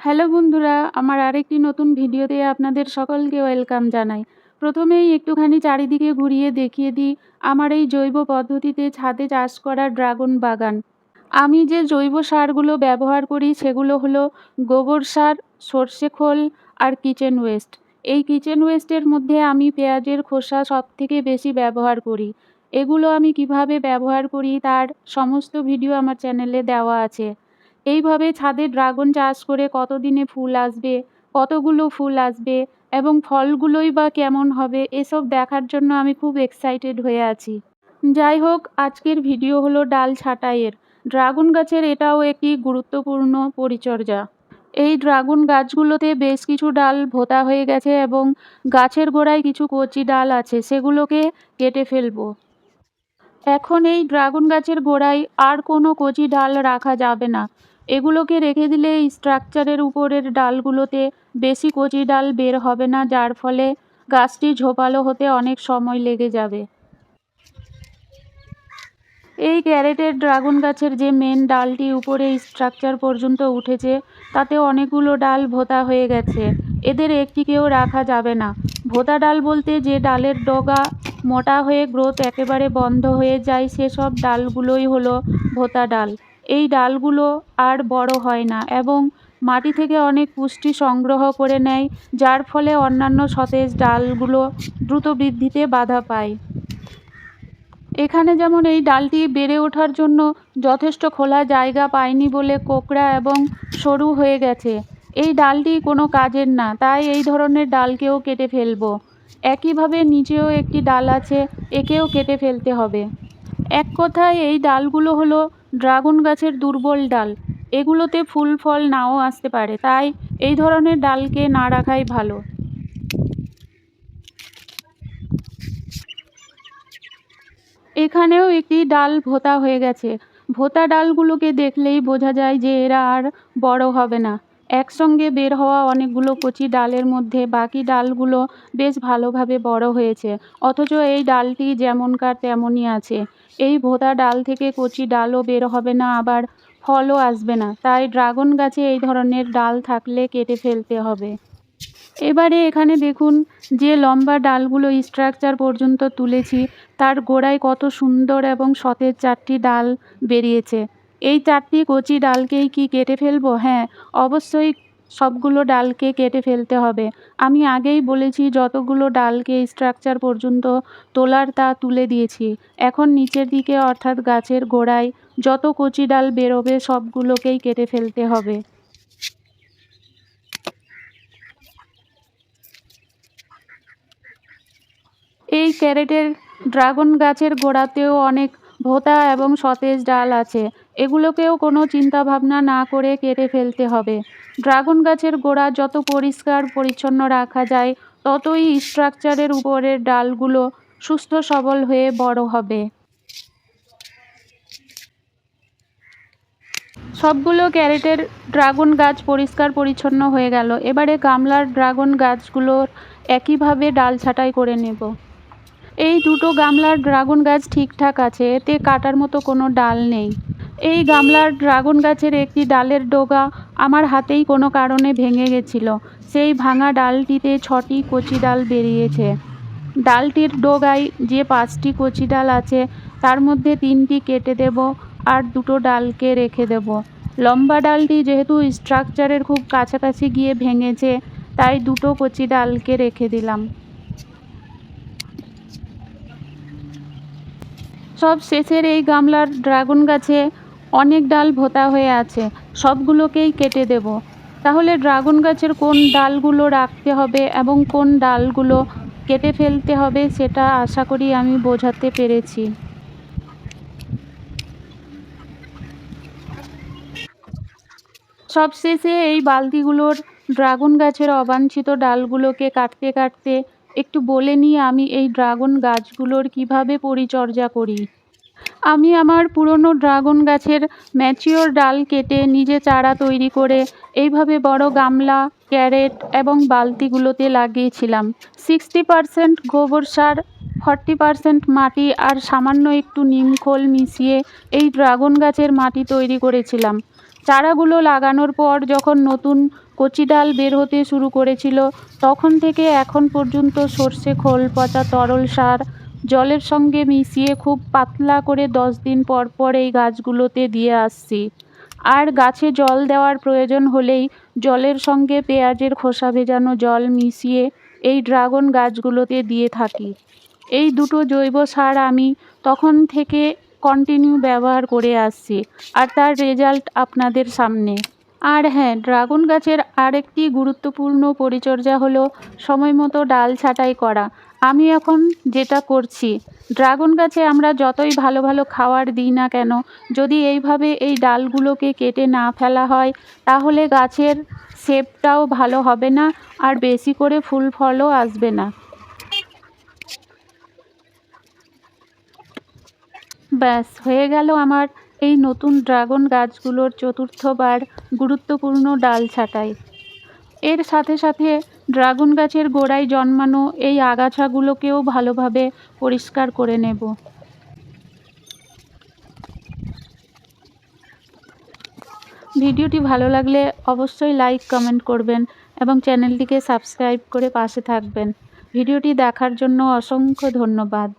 Hello বন্ধুরা, আমার আরেকটি নতুন ভিডিওতে আপনাদের সকলকে ওয়েলকাম জানাই। প্রথমেই একটুখানি চারিদিকে ঘুরিয়ে দেখিয়ে দিই আমার এই জৈব পদ্ধতিতে ছাদে চাষ করা ড্রাগন বাগান। আমি যে জৈব সারগুলো ব্যবহার করি সেগুলো হলো গোবর সার, সর্ষে খোল আর কিচেন ওয়েস্ট। এই কিচেন ওয়েস্টের মধ্যে আমি পেঁয়াজের খোসা সব থেকে বেশি ব্যবহার করি। এগুলো আমি কীভাবে ব্যবহার করি তার সমস্ত ভিডিও আমার চ্যানেলে দেওয়া আছে। এইভাবে ছাদে ড্রাগন চাষ করে কত দিনে ফুল আসবে, কতগুলো ফুল আসবে এবং ফলগুলোই বা কেমন হবে, এসব দেখার জন্য আমি খুব এক্সাইটেড হয়ে আছি। যাই হোক, আজকের ভিডিও হলো ডাল ছাঁটাইয়ের। ড্রাগন গাছের এটাও একটি গুরুত্বপূর্ণ পরিচর্যা। এই ড্রাগন গাছগুলোতে বেশ কিছু ডাল ভোতা হয়ে গেছে এবং গাছের গোড়ায় কিছু কচি ডাল আছে, সেগুলোকে কেটে ফেলব। এখন এই ড্রাগন গাছের গোড়ায় আর কোনো কচি ডাল রাখা যাবে না। এগুলোকে রেখে দিলে স্ট্রাকচারের উপরের ডালগুলোতে বেশি কচি ডাল বের হবে না, যার ফলে গাছটি ঝোপালো হতে অনেক সময় লেগে যাবে। এই ক্যারেটের ড্রাগন গাছের যে মেন ডালটি উপরে স্ট্রাকচার পর্যন্ত উঠেছে, তাতে অনেকগুলো ডাল ভোতা হয়ে গেছে। এদের একটিকেও রাখা যাবে না। ভোতা ডাল বলতে যে ডালের ডগা মোটা হয়ে গ্রোথ একেবারে বন্ধ হয়ে যায়, সেসব ডালগুলোই হলো ভোতা ডাল। এই ডালগুলো আর বড়ো হয় না এবং মাটি থেকে অনেক পুষ্টি সংগ্রহ করে নেয়, যার ফলে অন্যান্য সতেজ ডালগুলো দ্রুত বৃদ্ধিতে বাধা পায়। এখানে যেমন এই ডালটি বেড়ে ওঠার জন্য যথেষ্ট খোলা জায়গা পায়নি বলে কোকড়া এবং সরু হয়ে গেছে। এই ডালটি কোনো কাজের না, তাই এই ধরনের ডালকেও কেটে ফেলব। একইভাবে নিচেও একটি ডাল আছে, একেও কেটে ফেলতে হবে। এক কথায় এই ডালগুলো হলো ড্রাগন গাছের দুর্বল ডাল। এগুলোতে ফুল, ফল নাও আসতে পারে, তাই এই ধরনের ডালকে না রাখাই ভালো। এখানেও একটি ডাল ভোতা হয়ে গেছে। ভোতা ডালগুলোকে দেখলেই বোঝা যায় যে এরা আর বড় হবে না। একসঙ্গে বের হওয়া অনেকগুলো কচি ডালের মধ্যে বাকি ডালগুলো বেশ ভালোভাবে বড় হয়েছে। অথচ এই ডালটি যেমনকার তেমনই আছে। এই ভোতা ডাল থেকে কচি ডালও বের হবে না, আবার ফলও আসবে না। তাই ড্রাগন গাছে এই ধরনের ডাল থাকলে কেটে ফেলতে হবে। এবারে এখানে দেখুন, যে লম্বা ডালগুলো স্ট্রাকচার পর্যন্ত তুলেছি, তার গোড়ায় কত সুন্দর এবং সতেজ চারটি ডাল বেরিয়েছে। এই চারটি কচি ডালকেই কি কেটে ফেলব? হ্যাঁ অবশ্যই সবগুলো ডালকে কেটে ফেলতে হবে। আমি আগেই বলেছি, যতগুলো ডালকে স্ট্রাকচার পর্যন্ত তোলার তা তুলে দিয়েছি। এখন নিচের দিকে, অর্থাৎ গাছের গোড়ায়, যত কচি ডাল বেরোবে, সবগুলোকেই কেটে ফেলতে হবে। এই ক্যারেটের ড্রাগন গাছের গোড়াতেও অনেক ভোতা এবং সতেজ ডাল আছে। এগুলোকেও কোনো চিন্তা ভাবনা না করে কেটে ফেলতে হবে। ড্রাগন গাছের গোড়া যত পরিষ্কার পরিচ্ছন্ন রাখা যায়, ততই স্ট্রাকচারের উপরের ডালগুলো সুস্থ সবল হয়ে বড় হবে। সবগুলো ক্যারেটের ড্রাগন গাছ পরিষ্কার পরিচ্ছন্ন হয়ে গেল। এবারে গামলার ড্রাগন গাছগুলোর একইভাবে ডাল ছাঁটাই করে নেব। এই দুটো গামলার ড্রাগন গাছ ঠিকঠাক আছে, এতে কাটার মতো কোনো ডাল নেই। এই গামলার ড্রাগন গাছের একটি ডালের ডোগা আমার হাতেই কোনো কারণে ভেঙে গেছিল। সেই ভাঙা ডালটিতে ছটি কচি ডাল বেরিয়েছে। ডালটির ডগায় যে পাঁচটি কচি ডাল আছে, তার মধ্যে তিনটি কেটে দেব আর দুটো ডালকে রেখে দেব। লম্বা ডালটি যেহেতু স্ট্রাকচারের খুব কাছাকাছি গিয়ে ভেঙেছে, তাই দুটো কচি ডালকে রেখে দিলাম। সব শেষের এই গামলার ড্রাগন গাছে অনেক ডাল ভোতা হয়ে আছে, সবগুলোকেই কেটে দেব। তাহলে ড্রাগন গাছের কোন ডালগুলো রাখতে হবে এবং কোন ডালগুলো কেটে ফেলতে হবে সেটা আশা করি আমি বোঝাতে পেরেছি। সবশেষে এই বালতিগুলোর ড্রাগন গাছের অবাঞ্ছিত ডালগুলোকে কাটতে কাটতে একটু বলে নিই, আমি এই ড্রাগন গাছগুলোর কীভাবে পরিচর্যা করি? আমি আমার পুরনো ড্রাগন গাছের ম্যাচিওর ডাল কেটে নিজে চারা তৈরি করে এইভাবে বড় গামলা, ক্যারেট এবং বালতিগুলোতে লাগিয়েছিলাম। সিক্সটি পারসেন্ট গোবর সার, ফর্টি পারসেন্ট মাটি আর সামান্য একটু নিমখোল মিশিয়ে এই ড্রাগন গাছের মাটি তৈরি করেছিলাম। চারাগুলো লাগানোর পর যখন নতুন কচি ডাল বের হতে শুরু করেছিল, তখন থেকে এখন পর্যন্ত সর্ষে, খোল, পচা, তরল সার জলের সঙ্গে মিশিয়ে খুব পাতলা করে দশ দিন পর পর এই গাছগুলোতে দিয়ে আসছি। আর গাছে জল দেওয়ার প্রয়োজন হলেই জলের সঙ্গে পেঁয়াজের খোসা ভেজানো জল মিশিয়ে এই ড্রাগন গাছগুলোতে দিয়ে থাকি। এই দুটো জৈব সার আমি তখন থেকে কন্টিনিউ ব্যবহার করে আসছি, আর তার রেজাল্ট আপনাদের সামনে। আর হ্যাঁ ড্রাগন গাছের আরেকটি গুরুত্বপূর্ণ পরিচর্যা হলো সময় মতো ডাল ছাঁটাই করা। আমি এখন যেটা করছি, ড্রাগন গাছে আমরা যতই ভালো ভালো খাবার দিই না কেন, যদি এইভাবে এই ডালগুলোকে কেটে না ফেলা হয়, তাহলে গাছের শেপটাও ভালো হবে না, আর বেশি করে ফুল ফলও আসবে না। ব্যাস, হয়ে গেল আমার এই নতুন ড্রাগন গাছগুলোর চতুর্থবার গুরুত্বপূর্ণ ডাল ছাঁটাই। এর সাথে সাথে ড্রাগন গাছের গোড়ায় জন্মানো এই আগাছাগুলোকেও ভালোভাবে পরিষ্কার করে নেব। ভিডিওটি ভালো লাগলে অবশ্যই লাইক, কমেন্ট করবেন এবং চ্যানেলটিকে সাবস্ক্রাইব করে পাশে থাকবেন। ভিডিওটি দেখার জন্য অসংখ্য ধন্যবাদ।